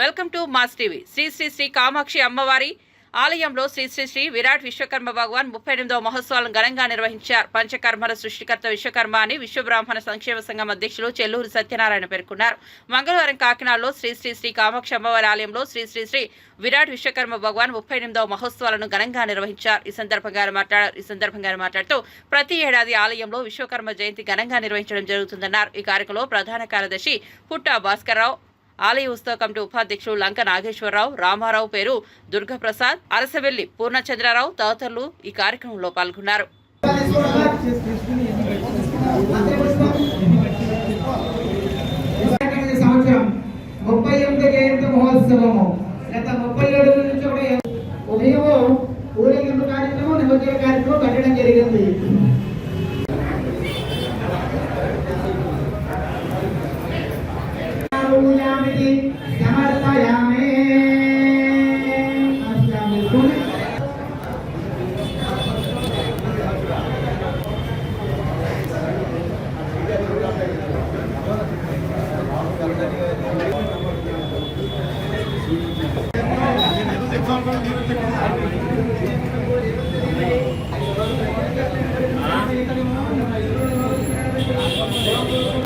Welcome to mass TV. Shri Shri Shri Kamakshi అమ్మవారి ఆలయంలో శ్రీ శ్రీ శ్రీ విరాట్ విశ్వకర్మ భగవాన్ ముప్పై ఎనిమిదవ మహోత్సవాలను ఘనంగా నిర్వహించారు. పంచకర్మల సృష్టికర్త విశ్వకర్మ అని విశ్వబ్రాహ్మణ సంక్షేమ సంఘం అధ్యక్షులు చెల్లూరు సత్యనారాయణ పేర్కొన్నారు. మంగళవారం కాకినాడలో శ్రీ శ్రీ శ్రీ కామాక్షి అమ్మవారి ఆలయంలో శ్రీ శ్రీ శ్రీ విరాట్ విశ్వకర్మ భగవాన్ ముప్పై ఎనిమిదవ మహోత్సవాలను ఘనంగా నిర్వహించారు. ఈ సందర్భంగా మాట్లాడారు. ఈ సందర్భంగా మాట్లాడుతూ ప్రతి ఏడాది ఆలయంలో విశ్వకర్మ జయంతి ఘనంగా నిర్వహించడం జరుగుతుందన్నారు. ఈ కార్యక్రమంలో ప్రధాన కార్యదర్శి పుట్టా భాస్కర్రావు ఆలయ ఉత్సవ కమిటీ ఉపాధ్యక్షులు లంక నాగేశ్వరరావు రామారావు పేరు దుర్గప్రసాద్ అరసవెల్లి పూర్ణచంద్రరావు తదితరులు ఈ కార్యక్రమంలో పాల్గొన్నారు. ముప్పై ఎనిమిది జయంతి మహోత్సవము? గత ముప్పై ఏడు నుంచి కూడా పూజామితి సమర్పయామి.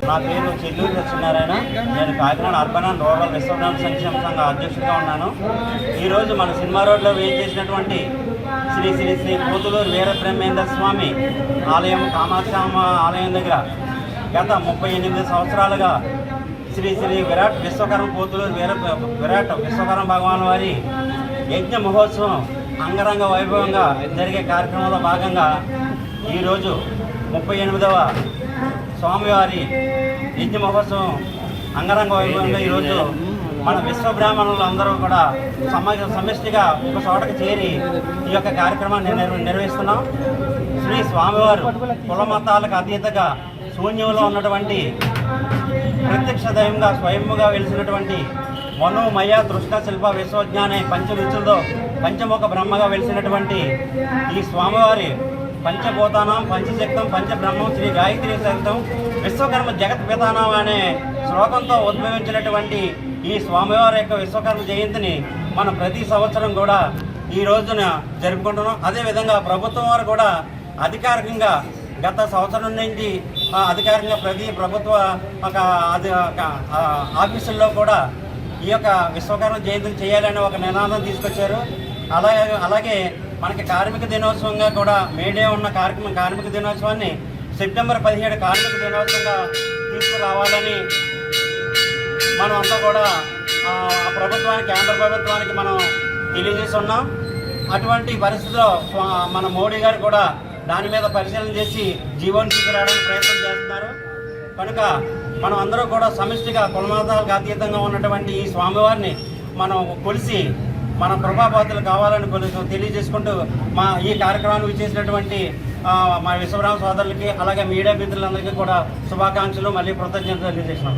నా పేరు చెల్లూరు సత్యనారాయణ నేను Kakinada urban and rural Vishwabrahmana సంక్షేమ సంఘ అధ్యక్షుడిగా ఉన్నాను. ఈరోజు మన సినిమా రోడ్లో వేయించేసినటువంటి శ్రీ శ్రీ శ్రీ కోతులూరు వీరబ్రహ్మేంద్ర స్వామి ఆలయం కామాక్షమ్మ ఆలయం దగ్గర గత ముప్పై ఎనిమిది సంవత్సరాలుగా శ్రీ శ్రీ విరాట్ విశ్వకర్మ పోతులూరు వీర విరాట్ విశ్వకర్మ భగవాన్ వారి యజ్ఞ మహోత్సవం అంగరంగ వైభవంగా జరిగే కార్యక్రమంలో భాగంగా ఈరోజు ముప్పై ఎనిమిదవ స్వామివారి యజ్ఞ మహోత్సవం అంగరంగ వైభవంగా ఈరోజు మన విశ్వ బ్రాహ్మణులు అందరూ కూడా సమ సమిష్టిగా ఒక చోటకు చేరి ఈ యొక్క కార్యక్రమాన్ని నిర్వ నిర్వహిస్తున్నాం. శ్రీ స్వామివారు కుల మతాలకు అతీతగా శూన్యంలో ఉన్నటువంటి ప్రత్యక్ష దైవంగా స్వయంగా వెలిసినటువంటి మనోమయ దృష్ట శిల్ప విశ్వజ్ఞానే పంచవిచ్చులతో పంచముఖ బ్రహ్మగా వెలిసినటువంటి ఈ స్వామివారి పంచభూతానం పంచశక్తం పంచబ్రహ్మం శ్రీ గాయత్రి సహితం విశ్వకర్మ జగత్ పితానం అనే శ్లోకంతో ఉద్భవించినటువంటి ఈ స్వామివారి యొక్క విశ్వకర్మ జయంతిని మనం ప్రతి సంవత్సరం కూడా ఈ రోజున జరుపుకుంటున్నాం. అదేవిధంగా ప్రభుత్వం వారు కూడా అధికారికంగా గత సంవత్సరం నుంచి ఆ, అధికారికంగా ప్రతి ప్రభుత్వ ఒక ఒక, ఆఫీసుల్లో కూడా ఈ యొక్క విశ్వకర్మ జయంతిని చేయాలని ఒక నినాదం తీసుకొచ్చారు. అలాగే అలాగే మనకి కార్మిక దినోత్సవంగా కూడా మేడే ఉన్న కార్యక్రమం కార్మిక దినోత్సవాన్ని సెప్టెంబర్ పదిహేడు కార్మిక దినోత్సవంగా తీసుకురావాలని మనం అంతా కూడా ఆ, ప్రభుత్వానికి కేంద్ర ప్రభుత్వానికి మనం తెలియజేస్తున్నాం. అటువంటి పరిస్థితిలో మన మోడీ గారు కూడా దాని మీద పరిశీలన చేసి జీవోని తీసుకురావడానికి ప్రయత్నం చేస్తున్నారు. కనుక మనం అందరూ కూడా సమిష్టిగా కులమతాలకు అతీతంగా ఉన్నటువంటి ఈ స్వామివారిని మనం కొలిసి మన ప్రభాబాతులు కావాలని కొంచెం తెలియజేసుకుంటూ మా ఈ కార్యక్రమాన్ని విచ్చేసినటువంటి మా విశ్వరామ సోదరులకి అలాగే మీడియా మిత్రులందరికీ కూడా శుభాకాంక్షలు మళ్ళీ కృతజ్ఞతలు తెలియజేసినాం